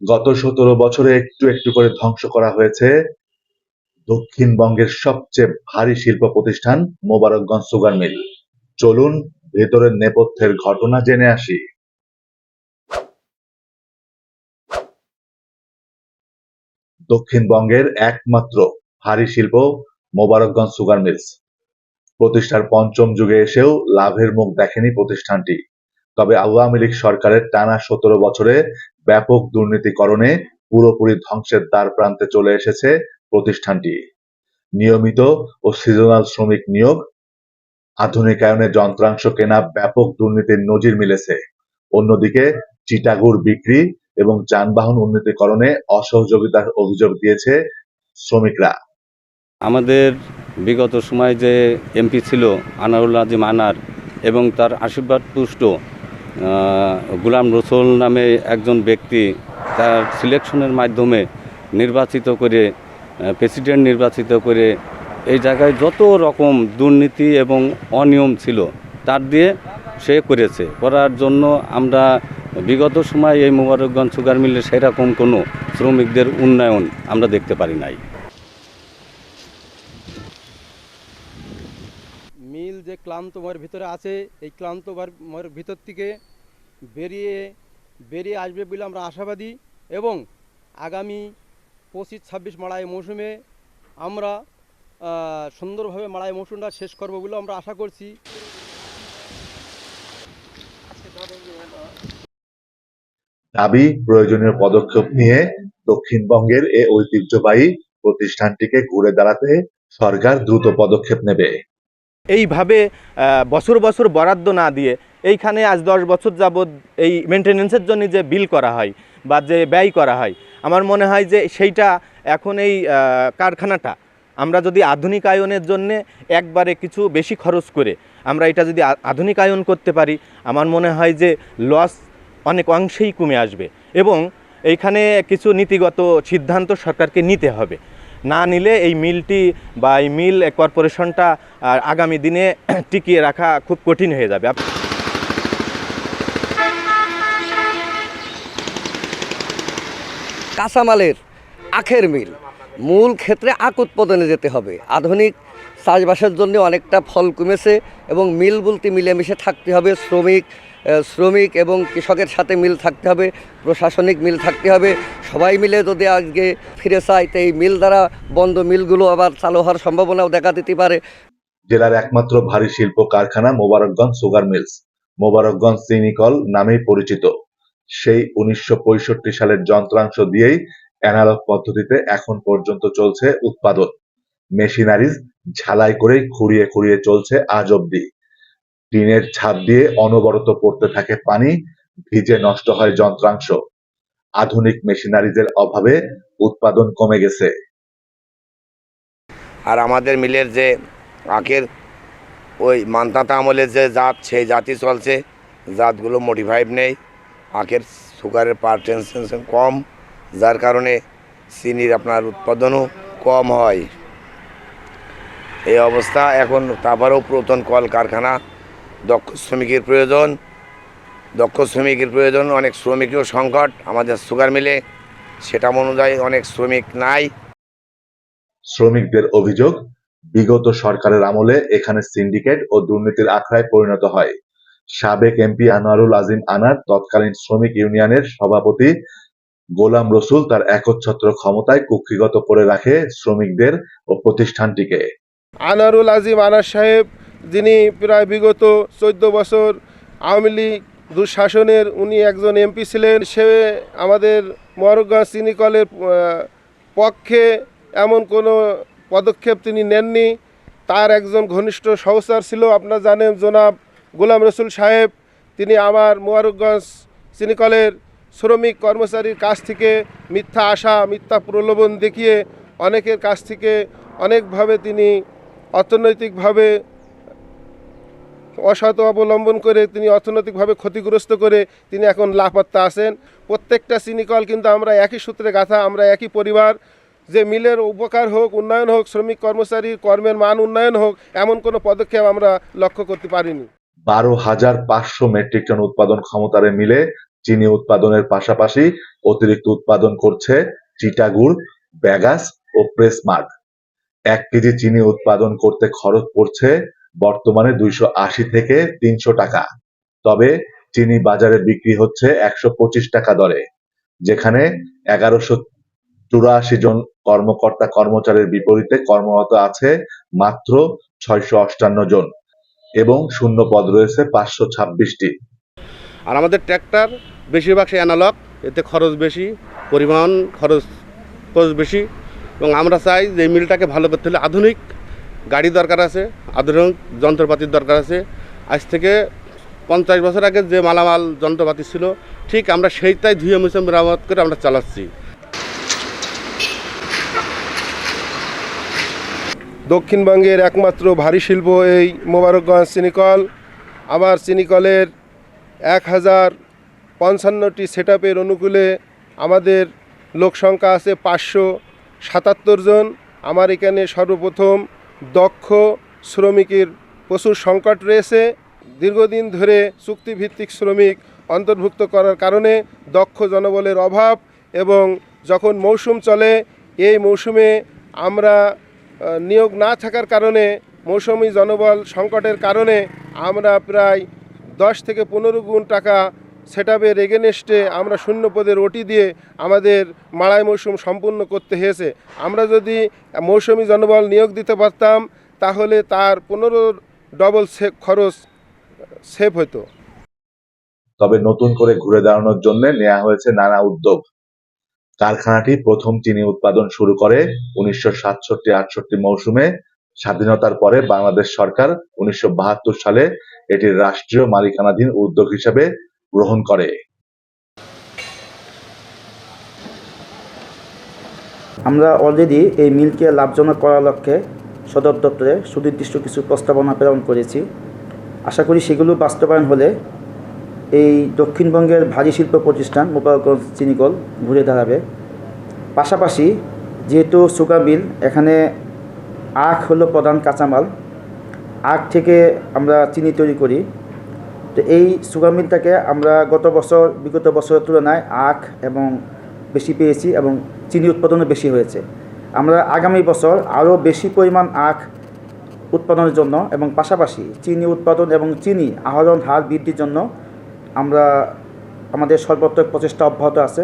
গত সতেরো বছরে একটু একটু করে ধ্বংস করা হয়েছে দক্ষিণবঙ্গের সবচেয়ে ভারী শিল্প প্রতিষ্ঠান মোবারকগঞ্জ সুগার মিল। চলুন ভেতরের নেপথ্যের ঘটনা জেনে আসি। দক্ষিণবঙ্গের একমাত্র ভারী শিল্প মোবারকগঞ্জ সুগার মিলস। প্রতিষ্ঠার পঞ্চম যুগে এসেও লাভের মুখ দেখেনি প্রতিষ্ঠানটি। তবে আওয়ামী লীগ সরকারের টানা সতেরো বছরে ব্যাপক দুর্নীতিকরণে পুরোপুরি ধ্বংসের দ্বার প্রান্তে চলে এসেছে প্রতিষ্ঠানটি। নিয়মিত ও সিজনাল শ্রমিক নিয়োগ, আধুনিকায়নে যন্ত্রাংশ কেনা ব্যাপক দুর্নীতির নজির মিলেছে। অন্যদিকে চিটাগুড় বিক্রি এবং যানবাহন উন্নীতকরণে অসহযোগিতার অভিযোগ দিয়েছে শ্রমিকরা। আমাদের বিগত সময় যে এমপি ছিল আনারুল আজিম আনার এবং তার আশীর্বাদ পুষ্ট গুলাম রসুল নামে একজন ব্যক্তি তার সিলেকশনের মাধ্যমে নির্বাচিত করে প্রেসিডেন্ট নির্বাচিত করে এই জায়গায় যত রকম দুর্নীতি এবং অনিয়ম ছিল তার দিয়ে সে করেছে। করার জন্য আমরা বিগত সময় এই মোবারকগঞ্জ সুগার মিলে সেরকম কোনো শ্রমিকদের উন্নয়ন আমরা দেখতে পারি নাই। মিল যে ক্লান্ত ময়ের ভিতরে আছে, এই ক্লান্ত ময়ের ভিতর থেকে বেরিয়ে বেরিয়ে আসবে বলে আমরা আশাবাদী এবং আগামী পঁচিশ ছাব্বিশ মাড়াই মৌসুমে আমরা সুন্দরভাবে মাড়াই মৌসুমটা শেষ করব বলে আমরা আশা করছি। দাবি, প্রয়োজনীয় পদক্ষেপ নিয়ে দক্ষিণবঙ্গের এ ঐতিহ্যবাহী প্রতিষ্ঠানটিকে ঘুরে দাঁড়াতে সরকার দ্রুত পদক্ষেপ নেবে। এইভাবে বছর বছর বরাদ্দ না দিয়ে এইখানে আজ দশ বছর যাবৎ এই মেনটেনেন্সের জন্য যে বিল করা হয় বা যে ব্যয় করা হয়, আমার মনে হয় যে সেইটা এখন এই কারখানাটা, আমরা যদি আধুনিকায়নের জন্যে একবারে কিছু বেশি খরচ করে আমরা এটা যদি আধুনিকায়ন করতে পারি, আমার মনে হয় যে লস অনেক অংশেই কমে আসবে এবং এইখানে কিছু নীতিগত সিদ্ধান্ত সরকারকে নিতে হবে। না নিলে এই মিলটি বা এই মিল কর্পোরেশনটা আগামী দিনে টিকিয়ে রাখা খুব কঠিন হয়ে যাবে। কাঁচামালের আখের মিল। মূল ক্ষেত্রে আখ উৎপাদনে যেতে হবে। আধুনিক চাষবাসের জন্য অনেকটা ফল কমেছে এবং মিল বলতে মিলেমিশে থাকতে হবে, শ্রমিক শ্রমিক এবং কৃষকের সাথে মিল থাকতে হবে, প্রশাসনিক মিল থাকতে হবে। সবাই মিলে যদি আজকে ফিরে চায় তো এই মিল দ্বারা বন্ধ মিলগুলো আবার চালু হওয়ার সম্ভাবনাও দেখা দিতে পারে। জেলার একমাত্র ভারী শিল্প কারখানা মোবারকগঞ্জ সুগার মিলস, মোবারকগঞ্জ চিনিকল নামেই পরিচিত। সেই উনিশশো পঁয়ষট্টি সালের যন্ত্রাংশ দিয়েই অ্যানালগ পদ্ধতিতে এখন পর্যন্ত চলছে উৎপাদন। মেশিনারিজ ঝালাই করেই খুঁড়িয়ে খুঁড়িয়ে চলছে আজ অব্দি। টিনের ছাদ দিয়ে অনবরত পড়তে থাকে পানি, ভিজে নষ্ট হয় যন্ত্রাংশ। আধুনিক মেশিনারিজের অভাবে উৎপাদন কমে গেছে। আর আমাদের মিলের যে আখের ওই মান্তাতা আমলের যে জাত, সেই জাতই চলছে। জাতগুলো মডিফাইড নেই। আখের সুগারের পার্টেনশন কম, যার কারণে চিনির আপনার উৎপাদনও কম হয়। এই অবস্থা। এখন তারপরেও পুরাতন কল কারখানা, দক্ষ শ্রমিকের প্রয়োজন। দক্ষ শ্রমিকের প্রয়োজন, অনেক শ্রমিকও সংকট, আমাদের সুগার মিলে। সেটা অনুযায়ী অনেক শ্রমিক নাই। শ্রমিকদের অভিযোগ, বিগত সরকারের আমলে এখানে সিন্ডিকেট ও দুর্নীতির আখড়ায় পরিণত হয়। সাবেক এমপি আনোয়ারুল আজিম আনার তৎকালীন শ্রমিক ইউনিয়নের সভাপতি গোলাম রসুল তার একচ্ছত্র ক্ষমতায় কুক্ষিগত করে রাখে শ্রমিকদের ও প্রতিষ্ঠানটিকে। আনারুল আজিম আনার সাহেব যিনি প্রায় বিগত চোদ্দ বছর আওয়ামী লীগ দুঃশাসনের উনি একজন এমপি ছিলেন। সে আমাদের মরগাঁ চিনিকলের আহ, পক্ষে এমন কোনো পদক্ষেপ তিনি নেননি। তার একজন ঘনিষ্ঠ সহচার ছিল আপনারা জানেন জনাব গোলাম রসুল সাহেব। তিনি আমার মোয়ারকগঞ্জ চিনিকলের শ্রমিক কর্মচারীর কাছ থেকে মিথ্যা আশা মিথ্যা প্রলোভন দেখিয়ে অনেকের কাছ থেকে অনেকভাবে তিনি অর্থনৈতিকভাবে অসৎ অবলম্বন করে তিনি অর্থনৈতিকভাবে ক্ষতিগ্রস্ত করে তিনি এখন লাপাত্তা আছেন। প্রত্যেকটা চিনিকল কিন্তু আমরা একই সূত্রে গাথা, আমরা একই পরিবার। যে মিলের উপকার হোক, উন্নয়ন হোক, শ্রমিক কর্মচারীর কর্মের মান উন্নয়ন হোক, এমন কোনো পদক্ষেপ আমরা লক্ষ্য করতে পারিনি। বারো হাজার পাঁচশো মেট্রিক টন উৎপাদন ক্ষমতার মিলে চিনি উৎপাদনের পাশাপাশি অতিরিক্ত উৎপাদন করছে চিটাগুড় ব্যাগাস ও প্রেসমার্ট এক কেজি চিনি উৎপাদন করতে খরচ পড়ছে বর্তমানে দুইশো আশি থেকে তিনশো টাকা। তবে চিনি বাজারে বিক্রি হচ্ছে একশো পঁচিশ টাকা দরে, যেখানে এগারোশো চুরাশি জন কর্মকর্তা কর্মচারীর বিপরীতে কর্মরত আছে মাত্র ছয়শো অষ্টান্ন জন এবং শূন্য পদ রয়েছে পাঁচশো ছাব্বিশটি। আর আমাদের ট্র্যাক্টর বেশিরভাগ সেই অ্যানালগ এতে খরচ বেশি, পরিবহন খরচ খরচ বেশি। এবং আমরা চাই যে মিলটাকে ভালো করতে হলে আধুনিক গাড়ি দরকার আছে, আধুনিক যন্ত্রপাতির দরকার আছে। আজ থেকে পঞ্চাশ বছর আগে যে মালামাল, যন্ত্রপাতি ছিল, ঠিক আমরা সেইটাই ধুয়ে মুছে মেরামত করে আমরা চালাচ্ছি। দক্ষিণবঙ্গের একমাত্র ভারী শিল্প এই মোবারকগঞ্জ চিনিকল আবার চিনিকলের এক হাজার পঞ্চান্নটি সেট অনুকূলে আমাদের লোক সংখ্যা আছে পাঁচশো। সাতাত্তর জন আমার এখানে সর্বপ্রথম দক্ষ শ্রমিকের প্রচুর সংকট রয়েছে। দীর্ঘদিন ধরে চুক্তিভিত্তিক শ্রমিক অন্তর্ভুক্ত করার কারণে দক্ষ জনবলের অভাব এবং যখন মৌসুম চলে, এই মৌসুমে আমরা নিয়োগ না থাকার কারণে, মৌসুমি জনবল সংকটের কারণে আমরা প্রায় দশ থেকে পনেরো গুণ টাকা সেট আপের এগেনেস্টে আমরা শূন্য পদের ওটি দিয়ে আমাদের মাড়াই মৌসুম সম্পূর্ণ করতে হয়েছে। আমরা যদি মৌসুমি জনবল নিয়োগ দিতে পারতাম, তাহলে তার পনেরো ডবল খরচ সেভ হতো। তবে নতুন করে ঘুরে দাঁড়ানোর জন্য নেওয়া হয়েছে নানা উদ্যোগ। কারখানাটি প্রথম চিনি উৎপাদন শুরু করে উনিশশো সাতষট্টি আটষট্টি মৌসুমে। স্বাধীনতার পরে বাংলাদেশ সরকার উনিশশো বাহাত্তর সালে এটির রাষ্ট্রীয় মালিকানাধীন উদ্যোগ হিসেবে গ্রহণ করে। আমরা অলরেডি এই মিলকে লাভজনক করার লক্ষ্যে সদর দপ্তরে সুনির্দিষ্ট কিছু প্রস্তাবনা প্রেরণ করেছি। আশা করি সেগুলো বাস্তবায়ন হলে এই দক্ষিণবঙ্গের ভারী শিল্প প্রতিষ্ঠান মোবারকগঞ্জ চিনিকল ঘুরে দাঁড়াবে। পাশাপাশি যেহেতু সুগার মিল, এখানে আখ হলো প্রধান কাঁচামাল, আখ থেকে আমরা চিনি তৈরি করি। তো এই সুগার মিলটাকে আমরা গত বছর, বিগত বছরের তুলনায় আখ এবং বেশি পেয়েছি এবং চিনি উৎপাদনও বেশি হয়েছে। আমরা আগামী বছর আরও বেশি পরিমাণ আখ উৎপাদনের জন্য এবং পাশাপাশি চিনি উৎপাদন এবং চিনি আহরণ হার বৃদ্ধির জন্য আমরা আমাদের সর্বত্র প্রচেষ্টা অব্যাহত আছে।